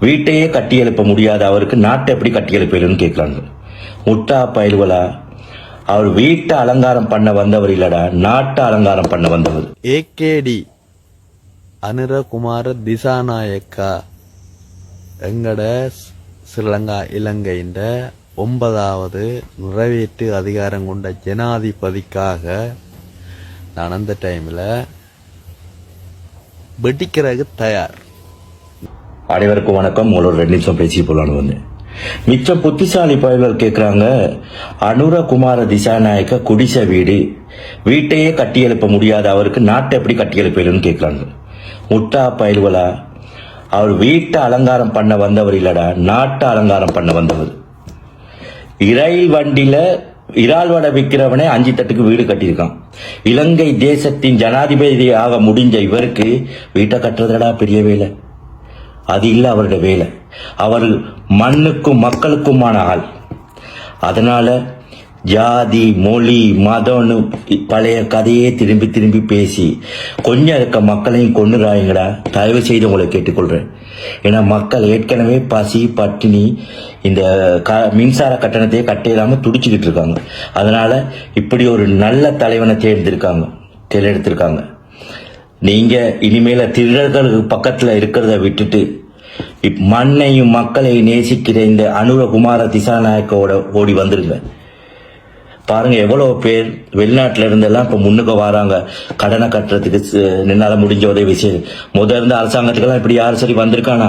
வீட்டையே கட்டி எழுப்ப முடியாத அவருக்கு நாட்டை எப்படி கட்டி எழுப்பலுன்னு கேட்குறாங்க. முட்டா பயல்களா? அவர் வீட்டை அலங்காரம் பண்ண வந்தவர் இல்லடா நாட்டை அலங்காரம் பண்ண வந்தவர். ஏகேடி அனுரகுமார திசாநாயக்கா எங்கட ஸ்- ஸ்ரீலங்கா இலங்கையின் ஒன்பதாவது நிறைவேற்று அதிகாரம் கொண்ட ஜனாதிபதிக்காக நான் அந்த டைமில் வெடிக்கிறதுக்கு தயார். அனைவருக்கும் வணக்கம். உங்களோட ரெண்டு நிமிஷம் பேசி போலான்னு வந்தேன். மிச்சம் புத்திசாலி பயல்கள் கேட்குறாங்க அனுரகுமார திசாநாயக்க குடிசை வீடு வீட்டையே கட்டியெழுப்ப முடியாத அவருக்கு நாட்டை எப்படி கட்டி கேட்குறாங்க முட்டா பயல்களா? அவர் வீட்டை அலங்காரம் பண்ண வந்தவர் இல்லடா நாட்டை அலங்காரம் பண்ண வந்தவர். இரயில் வண்டியில் இறால் வடை விற்கிறவனே அஞ்சு தட்டுக்கு வீடு கட்டியிருக்கான். இலங்கை தேசத்தின் ஜனாதிபதியாக முடிஞ்ச இவருக்கு வீட்டை கட்டுறதடா பெரிய வேலை. அது இல்ல அவருடைய வேலை. அவர் மண்ணுக்கும் மக்களுக்குமான ஆள். அதனால ஜாதி மொழி மதம்னு பழைய கதையே திரும்பி திரும்பி பேசி கொஞ்சம் இருக்க மக்களையும் கொண்டுறாங்கடா தயவு செய்து உங்களை கேட்டுக்கொள்றேன். ஏன்னா மக்கள் ஏற்கனவே பசி பட்டினி இந்த க மின்சார கட்டணத்தையே கட்டையிலாம துடிச்சுக்கிட்டு இருக்காங்க. அதனால இப்படி ஒரு நல்ல தலைவனை தேர்ந்தெடுக்காங்க தேர்ந்தெடுத்திருக்காங்க. நீங்கள் இனிமேல திருடர்கள் பக்கத்தில் இருக்கிறத விட்டுட்டு மண்ணையும் மக்களையும் நேசிக்கிற இந்த அனுரகுமார திசாநாயக்கோட ஓடி வந்துருங்க பாருங்க எவ்வளவு பேர் வெளிநாட்டுல இருந்தெல்லாம் இப்போ முன்னுக்கு வராங்க. கடனை கட்டுறதுக்கு நின்னால முடிஞ்ச உதவி செய்ய முதல் இருந்த அரசாங்கத்துக்கெல்லாம் இப்படி யாரும் சரி வந்திருக்கானா?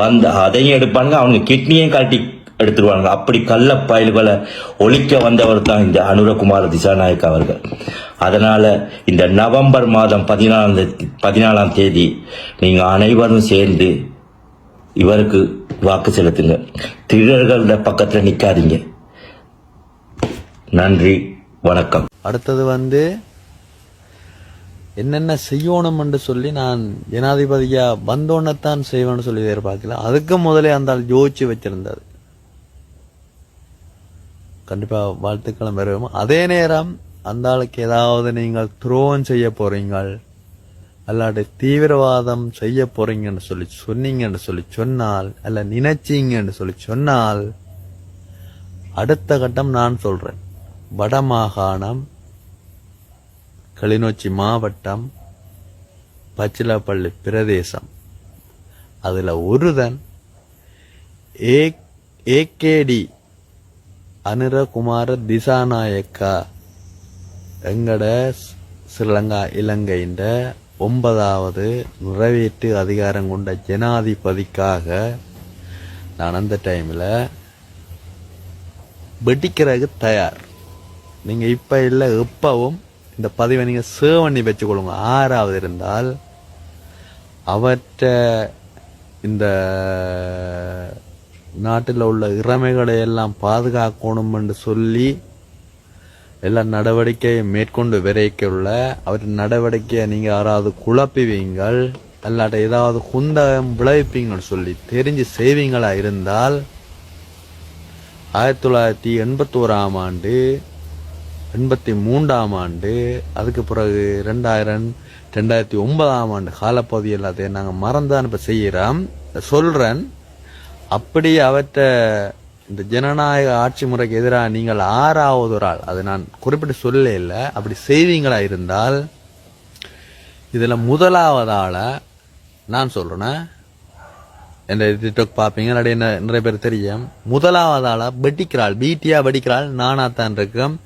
வந்து அதையும் எடுப்பானுங்க அவங்க கிட்னியும் காட்டி எடுத்துருவாங்க அப்படி கள்ள பயல்களை ஒழிக்க வந்தவர் தான் இந்த அனுரகுமார திசாநாயக் அவர்கள். அதனால இந்த நவம்பர் மாதம் பதினாலாம் தேதி பதினாலாம் தேதி நீங்கள் அனைவரும் சேர்ந்து இவருக்கு வாக்கு செலுத்துங்க. திருடர்களோட பக்கத்துல நிக்காதீங்க. நன்றி வணக்கம். அடுத்தது வந்து என்னென்ன செய்யணும் என்று சொல்லி நான் ஜனாதிபதியா வந்தோன்னத்தான் செய்வேன்னு சொல்லி எதிர்பார்க்கல. அதுக்கு முதலே அந்த ஆள் யோசிச்சு வச்சிருந்தாரு. கண்டிப்பா வாழ்த்துக்களும் வருவோம் அதே நேரம் அந்த ஆளுக்கு ஏதாவது நீங்கள் துரோகம் செய்ய போறீங்கள். அல்லாடி தீவிரவாதம் செய்ய போறீங்கன்னு சொல்லி சொன்னீங்கன்னு சொல்லி சொன்னால் அல்ல நினைச்சீங்கன்னு சொல்லி சொன்னால் அடுத்த கட்டம் நான் சொல்றேன். வடமாகாணம் கிளிநொச்சி மாவட்டம் பச்சிலப்பள்ளி பிரதேசம். அதில் ஒருதன் ஏ ஏகேடி அனுரகுமார திசாநாயக்கா எங்கட ஸ்- ஸ்ரீலங்கா இலங்கையின் ஒன்பதாவது நிறைவேற்று அதிகாரம் கொண்ட ஜனாதிபதிக்காக நான் அந்த டைமில் வெடிக்கிறதுக்கு தயார். நீங்கள் இப்போ இல்லை எப்பவும் இந்த பதிவை நீங்கள் சேவ் பண்ணி வச்சுக்கொள்ளுங்க. ஆறாவது இருந்தால் அவற்ற இந்த நாட்டில் உள்ள இறமைகளை எல்லாம் பாதுகாக்கணும் என்று சொல்லி எல்லா நடவடிக்கையும் மேற்கொண்டு விரைக்குள்ள அவர் நடவடிக்கையை நீங்க யாராவது குழப்புவீங்கள் அல்லாட்ட ஏதாவது குந்தகம் விளைவிப்பீங்கன்னு சொல்லி தெரிஞ்சு செய்வீங்களா இருந்தால் ஆயிரத்தி தொள்ளாயிரத்தி எண்பத்தோராம் ஆண்டு எண்பத்தி மூன்றாம் ஆண்டு அதுக்கு பிறகு ரெண்டாயிரம் ரெண்டாயிரத்தி ஒன்பதாம் ஆண்டு காலப்பகுதி எல்லாத்தையும் நாங்கள் மறந்தான் இப்போ செய்கிறோம் சொல்கிறேன் அப்படி அவற்ற இந்த ஜனநாயக ஆட்சி முறைக்கு எதிராக நீங்கள் ஆறாவது ஒரு ஆள். அது நான் குறிப்பிட்டு சொல்ல இல்லை. அப்படி செய்வீங்களா இருந்தால் இதில் முதலாவது ஆளை நான் சொல்கிறேன் என்ற டிக்டாக் பார்ப்பீங்க நிறைய நிறைய பேர் தெரியும். முதலாவது ஆளா வெடிக்கிறாள் பீட்டியா வெடிக்கிறாள் நானாத்தான் இருக்கும்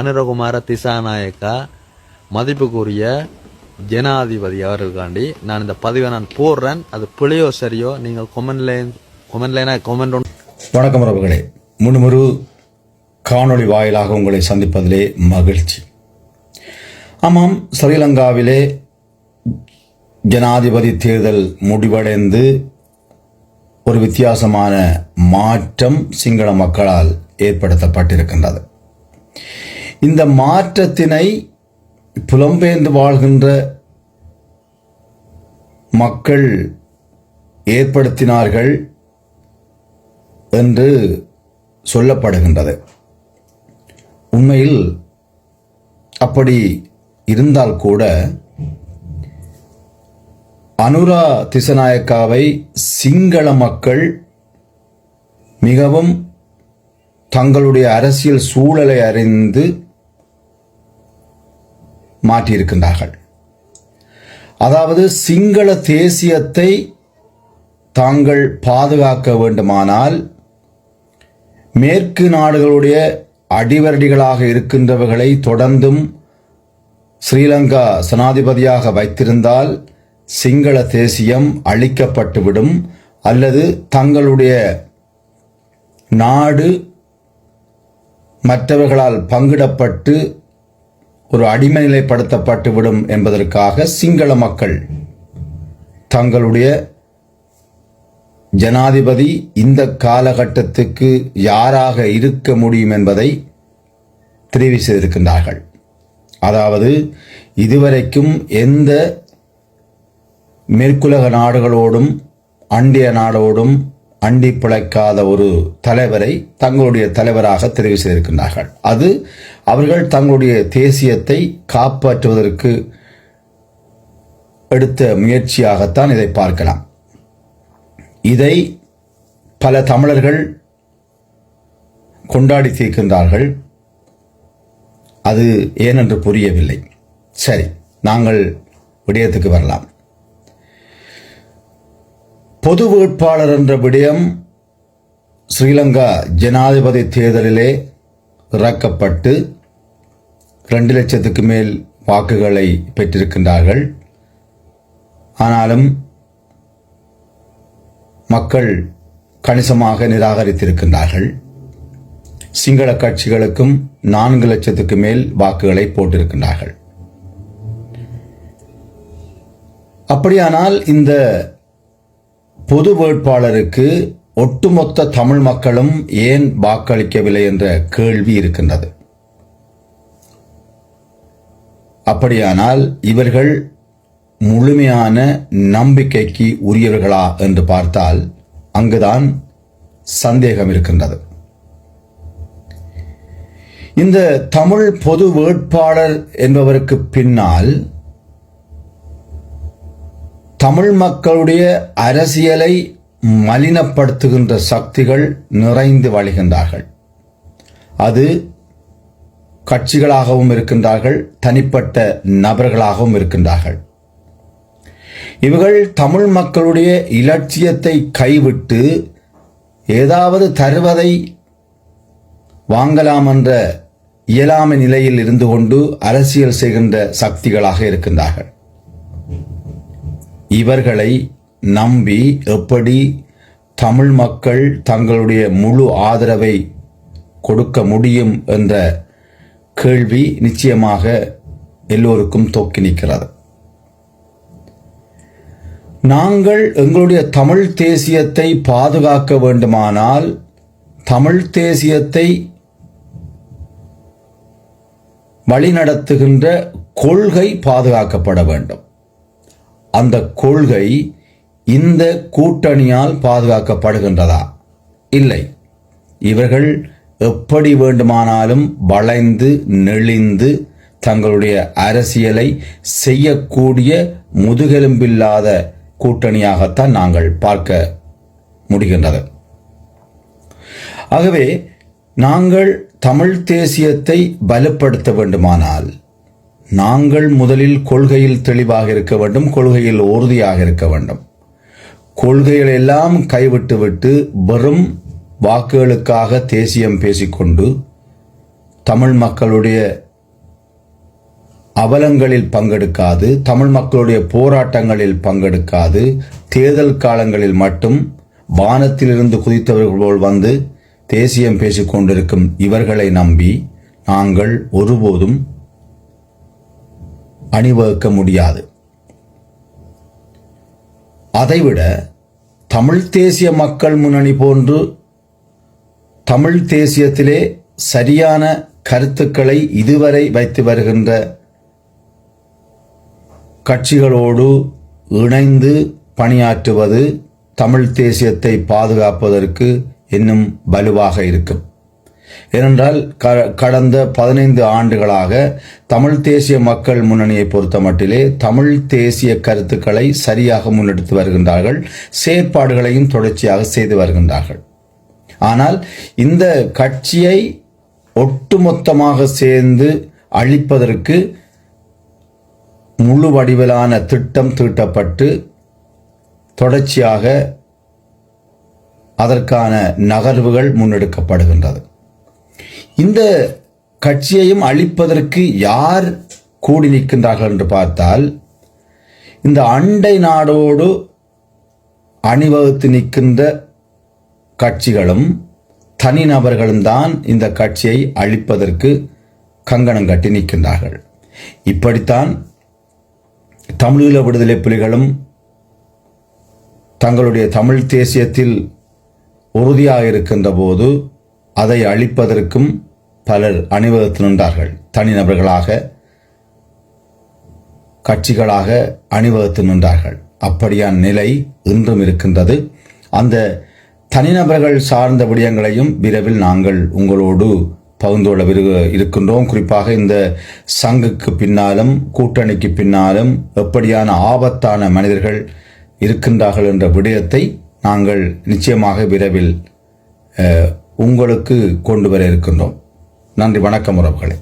அனுரகுமார திசாநாயக்கா மதிப்புக்குரிய ஜனாதிபதி அவர்களுக்காண்டி நான் இந்த பதிவை நான் போடுறேன். அது பிழையோ சரியோ நீங்கள் கொமெண்ட் லைன் கொமெண்ட் வணக்கம் உறவுகளே முன்னுமொரு காணொளி வாயிலாக உங்களை சந்திப்பதிலே மகிழ்ச்சி. ஆமாம் ஸ்ரீலங்காவிலே ஜனாதிபதி தேர்தல் முடிவடைந்து ஒரு வித்தியாசமான மாற்றம் சிங்கள மக்களால் ஏற்படுத்தப்பட்டிருக்கின்றது. இந்த மாற்றத்தினை புலம்பெயர்ந்து வாழ்கின்ற மக்கள் ஏற்படுத்தினார்கள் என்று சொல்லப்படுகின்றது. உண்மையில் அப்படி இருந்தால் கூட அனுரா திசநாயக்காவை சிங்கள மக்கள் மிகவும் தங்களுடைய அரசியல் சூழலை அறிந்து மாற்றியிருக்கின்றார்கள். அதாவது சிங்கள தேசியத்தை தாங்கள் பாதுகாக்க வேண்டுமானால் மேற்கு நாடுகளுடைய அடிவரடிகளாக இருக்கின்றவர்களை தொடர்ந்தும் ஸ்ரீலங்கா சனாதிபதியாக வைத்திருந்தால் சிங்கள தேசியம் அழிக்கப்பட்டுவிடும் அல்லது தங்களுடைய நாடு மற்றவர்களால் பங்கிடப்பட்டு ஒரு அடிமை என்பதற்காக சிங்கள மக்கள் தங்களுடைய ஜனாதிபதி இந்த காலகட்டத்துக்கு யாராக இருக்க முடியும் என்பதை தெரிவு செய்திருக்கின்றார்கள். அதாவது இதுவரைக்கும் எந்த மேற்குலக நாடுகளோடும் அண்டிய நாடோடும் அண்டி பிழைக்காத ஒரு தலைவரை தங்களுடைய தலைவராக தெரிவு செய்திருக்கின்றார்கள். அது அவர்கள் தங்களுடைய தேசியத்தை காப்பாற்றுவதற்கு எடுத்த முயற்சியாகத்தான் இதை பார்க்கலாம். இதை பல தமிழர்கள் கொண்டாடி தீர்க்கின்றார்கள். அது ஏனென்று புரியவில்லை. சரி நாங்கள் விடயத்துக்கு வரலாம். பொது வேட்பாளர் என்ற விடயம் ஸ்ரீலங்கா ஜனாதிபதி தேர்தலிலே இறக்கப்பட்டு ரெண்டு லட்சத்துக்கு மேல் வாக்குகளை பெற்றிருக்கின்றார்கள். ஆனாலும் மக்கள் கணிசமாக நிராகரித்திருக்கின்றார்கள். சிங்கள கட்சிகளுக்கும் நான்கு லட்சத்துக்கு மேல் வாக்குகளை போட்டிருக்கின்றார்கள். அப்படியானால் இந்த பொது வேட்பாளருக்கு ஒட்டுமொத்த தமிழ் மக்களும் ஏன் வாக்களிக்கவில்லை என்ற கேள்வி இருக்கின்றது. அப்படியானால் இவர்கள் முழுமையான நம்பிக்கைக்கு உரியவர்களா என்று பார்த்தால் அங்குதான் சந்தேகம் இருக்கின்றது. இந்த தமிழ் பொது வேட்பாளர் என்பவருக்கு பின்னால் தமிழ் மக்களுடைய அரசியலை மலினப்படுத்துகின்ற சக்திகள் நிறைந்து வழிகின்றார்கள். அது கட்சிகளாகவும் இருக்கின்றார்கள் தனிப்பட்ட நபர்களாகவும் இருக்கின்றார்கள். இவர்கள் தமிழ் மக்களுடைய இலட்சியத்தை கைவிட்டு ஏதாவது தருவதை வாங்கலாம் என்ற இயலாமை நிலையில் இருந்து கொண்டு அரசியல் செய்கின்ற சக்திகளாக இருக்கின்றார்கள். இவர்களை நம்பி எப்படி தமிழ் மக்கள் தங்களுடைய முழு ஆதரவை கொடுக்க முடியும் என்ற கேள்வி நிச்சயமாக எல்லோருக்கும் தொக்கி நிற்கிறது. நாங்கள் எங்களுடைய தமிழ் தேசியத்தை பாதுகாக்க வேண்டுமானால் தமிழ் தேசியத்தை வழிநடத்துகின்ற கொள்கை பாதுகாக்கப்பட வேண்டும். அந்த கொள்கை இந்த கூட்டணியால் பாதுகாக்கப்படுகின்றதா? இல்லை. இவர்கள் எப்படி வேண்டுமானாலும் வளைந்து நெளிந்து தங்களுடைய அரசியலை செய்யக்கூடிய முதுகெலும்பில்லாத கூட்டணியாகத்தான் நாங்கள் பார்க்க முடிகின்றது. ஆகவே நாங்கள் தமிழ் தேசியத்தை பலப்படுத்த வேண்டுமானால் நாங்கள் முதலில் கொள்கையில் தெளிவாக இருக்க வேண்டும் கொள்கையில் உறுதியாக இருக்க வேண்டும். கொள்கைகளை எல்லாம் கைவிட்டுவிட்டு வெறும் வாக்குகளுக்காக தேசியம் பேசிக்கொண்டு தமிழ் மக்களுடைய அவலங்களில் பங்கெடுக்காது தமிழ் மக்களுடைய போராட்டங்களில் பங்கெடுக்காது தேர்தல் காலங்களில் மட்டும் வானத்திலிருந்து குதித்தவர்கள் போல் வந்து தேசியம் பேசிக்கொண்டிருக்கும் இவர்களை நம்பி நாங்கள் ஒருபோதும் அணிவகுக்க முடியாது. அதைவிட தமிழ் தேசிய மக்கள் முன்னணி போன்று தமிழ் தேசியத்திலே சரியான கருத்துக்களை இதுவரை வைத்து வருகின்ற கட்சிகளோடு இணைந்து பணியாற்றுவது தமிழ் தேசியத்தை பாதுகாப்பதற்கு இன்னும் வலுவாக இருக்கும். ஏனென்றால் க- கடந்த பதினைந்து ஆண்டுகளாக தமிழ் தேசிய மக்கள் முன்னணியை பொறுத்த மட்டிலே தமிழ் தேசிய கருத்துக்களை சரியாக முன்னெடுத்து வருகின்றார்கள் செயற்பாடுகளையும் தொடர்ச்சியாக செய்து வருகின்றார்கள். ஆனால் இந்த கட்சியை ஒட்டுமொத்தமாக சேர்ந்து அழிப்பதற்கு முழு வடிவிலான திட்டம் தீட்டப்பட்டு தொடர்ச்சியாக அதற்கான நகர்வுகள் முன்னெடுக்கப்படுகின்றது. இந்த கட்சியையும் அழிப்பதற்கு யார் கூடி நிற்கின்றார்கள் என்று பார்த்தால் இந்த அண்டை நாடோடு அணிவகுத்து நிற்கின்ற கட்சிகளும் தனிநபர்களும் தான் இந்த கட்சியை அழிப்பதற்கு கங்கணம் கட்டி நிற்கின்றார்கள். இப்படித்தான் தமிழீழ விடுதலை புலிகளும் தங்களுடைய தமிழ் தேசியத்தில் உறுதியாக இருக்கின்ற போது அதை அழிப்பதற்கும் பலர் அணிவகுத்து நின்றார்கள். தனிநபர்களாக கட்சிகளாக அணிவகுத்து நின்றார்கள். அப்படியான நிலை இன்றும் இருக்கின்றது. அந்த தனிநபர்கள் சார்ந்த விடயங்களையும் விரைவில் நாங்கள் உங்களோடு பகுந்துள்ள இருக்கின்றோம். குறிப்பாக இந்த சங்குக்கு பின்னாலும் கூட்டணிக்கு பின்னாலும் எப்படியான ஆபத்தான மனிதர்கள் இருக்கின்றார்கள் என்ற விடயத்தை நாங்கள் நிச்சயமாக விரைவில் உங்களுக்கு கொண்டு வர இருக்கின்றோம். நன்றி வணக்கம் உறவுகளே.